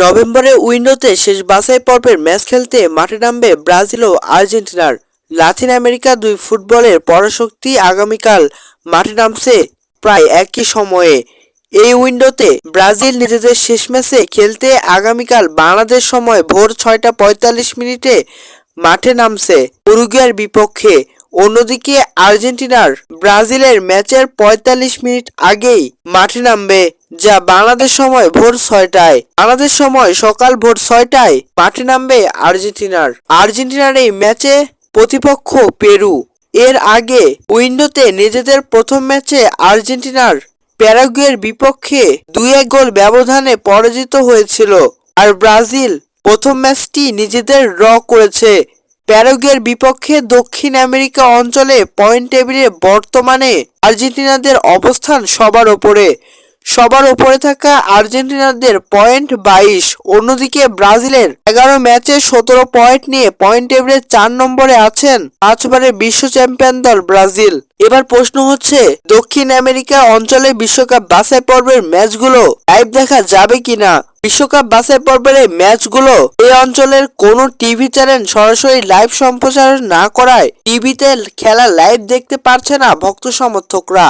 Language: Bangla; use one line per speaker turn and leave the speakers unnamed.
নভেম্বরের উইন্ডোতে শেষ বাছাই পর্বের ম্যাচ খেলতে মাঠে নামবে ব্রাজিল ও আর্জেন্টিনার। লাতিন আমেরিকা দুই ফুটবলের পরাশক্তি আগামীকাল মাঠে নামছে প্রায় একই সময়ে। এই উইন্ডোতে ব্রাজিল নিজেদের শেষ ম্যাচে খেলতে আগামীকাল বাংলাদেশ সময় ভোর ছয়টা পঁয়তাল্লিশ মিনিটে মাঠে নামছে। উরুগুয়ের বিপক্ষে অন্যদিকে আর্জেন্টিনার ব্রাজিলের ম্যাচের ৪৫ মিনিট আগেই মাঠে নামবে, যা বাংলাদেশ সময় ভোর ছয়টায়। বাংলাদেশ সময় সকাল ভোর ছয়টায় মাঠে নামবে আর্জেন্টিনার। আর্জেন্টিনার এই ম্যাচে প্রতিপক্ষ পেরু। এর আগে উইন্ডোতে নিজেদের প্রথম ম্যাচে আর্জেন্টিনার প্যারাগুয়ের বিপক্ষে দুই এক গোল ব্যবধানে পরাজিত হয়েছিল। আর ব্রাজিল প্রথম ম্যাচটি নিজেদের র করেছে। প্যারাগুয়ের বিপক্ষে দক্ষিণ আমেরিকা অঞ্চলে পয়েন্ট টেবিলে বর্তমানে আর্জেন্টিনাদের অবস্থান সবার ওপরে। সবার ওপরে থাকা আর্জেন্টিনাদের পয়েন্ট বাইশ, অন্যদিকে ব্রাজিলের এগারো ম্যাচে সতেরো পয়েন্ট নিয়ে পয়েন্ট টেবিলে চার নম্বরে আছেন পাঁচবারের বিশ্ব চ্যাম্পিয়ন দল ব্রাজিল। এবার প্রশ্ন হচ্ছে, দক্ষিণ আমেরিকা অঞ্চলে বিশ্বকাপ বাছাই পর্বের ম্যাচগুলো লাইভ দেখা যাবে কিনা? বিশ্বকাপ বাছাই পর্বের এই ম্যাচগুলো এই অঞ্চলের কোনো টিভি চ্যানেল সরাসরি লাইভ সম্প্রচার না করায় টিভিতে খেলা লাইভ দেখতে পারছে না ভক্ত সমর্থকরা।